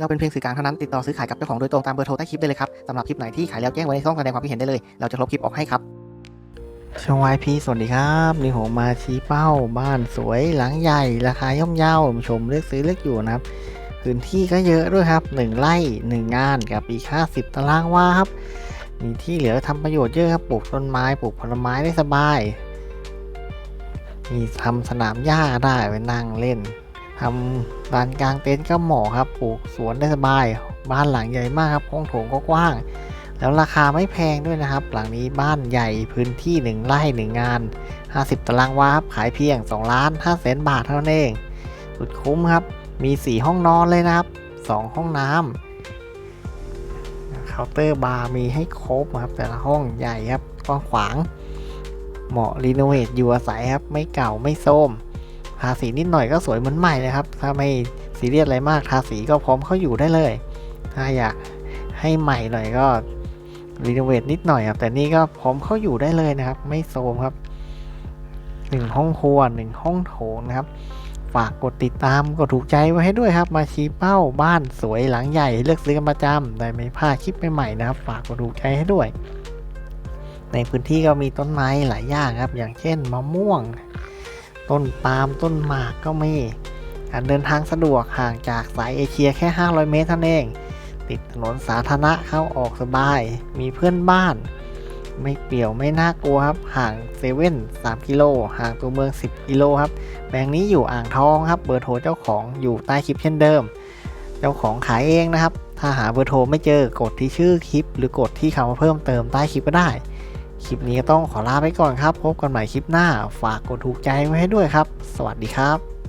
เราเป็นเพียงสื่อกลางเท่านั้นติดต่อซื้อขายกับเจ้าของโดยตรงตามเบอร์โทรใต้คลิปได้เลยครับสำหรับคลิปไหนที่ขายแล้วแจ้งไว้ในช่องแสดงความคิดเห็นได้เลย เราจะลบคลิปออกให้ครับช่องวายพีสวัสดีครับนี่ผมมาชี้เป้าบ้านสวยหลังใหญ่ ราคาย่อมเยาชมเลือกซื้อเลือกอยู่นะครับพื้นที่ก็เยอะด้วยครับ 1ไร่1งานกับอีก50ตารางวาครับ มีที่เหลือทำประโยชน์เยอะครับปลูกต้นไม้ปลูกผลไม้ได้สบาย มีทำสนามหญ้าได้ไว้นั่งเล่น ทำลานกลางเต็นท์ก็เหมาะครับปลูกสวนได้สบาย บ้านหลังใหญ่มากครับห้องโถงก็กว้าง แล้วราคาไม่แพงด้วยนะครับ หลังนี้บ้านใหญ่พื้นที่ 1 ไร่1งาน 50 ตารางวาครับขายเพียง2ล้าน5แสนบาทเท่านั้นเอง สุดคุ้มครับ มี 4 ห้องนอนเลยนะครับ 2 ห้องน้ำเคาน์เตอร์บาร์มีให้ครบครับ แต่ละห้องใหญ่ครับกว้างขวาง เหมาะรีโนเวทอยู่อาศัยครับไม่เก่าไม่โทรม ทาสีนิดหน่อยก็สวยเหมือนใหม่เลยครับ ถ้าไม่ซีเรียสอะไรมากทาสีก็พร้อมเข้าอยู่ได้เลย ถ้าอยากให้ใหม่หน่อยก็รีโนเวทนิดหน่อยครับ แต่นี่ก็พร้อมเข้าอยู่ได้เลยนะครับ ไม่โซมครับหนึ่งห้องครัวหนึ่งห้องโถงนะครับ ฝากกดติดตามกดถูกใจไว้ให้ด้วยครับ มาชี้เป้าบ้านสวยหลังใหญ่เลือกซื้อกันประจำได้ไม่พลาดคลิปใหม่ๆนะครับ ฝากกดถูกใจให้ด้วย ในพื้นที่ก็มีต้นไม้หลายอย่างครับ อย่างเช่นมะม่วง ต้นปาล์มต้นหมากก็มีการเดินทางสะดวกห่างจากสายเอเชียแค่ 500 เมตรเท่านั้นเอง ติดถนนสาธารณะเข้าออกสบาย มีเพื่อนบ้าน ไม่เปี่ยวไม่น่ากลัวครับ ห่างเซเว่น3กิโลห่างตัวเมือง 10 กิโลครับแปลงนี้อยู่อ่างทองครับเบอร์โทรเจ้าของอยู่ใต้คลิปเช่นเดิม เจ้าของขายเองนะครับ ถ้าหาเบอร์โทรไม่เจอกดที่ชื่อคลิป หรือกดที่คำว่าเพิ่มเติมใต้คลิปก็ได้ คลิปนี้ก็ต้องขอลาไปก่อนครับ พบกันใหม่คลิปหน้า ฝากกดถูกใจไว้ให้ด้วยครับ สวัสดีครับ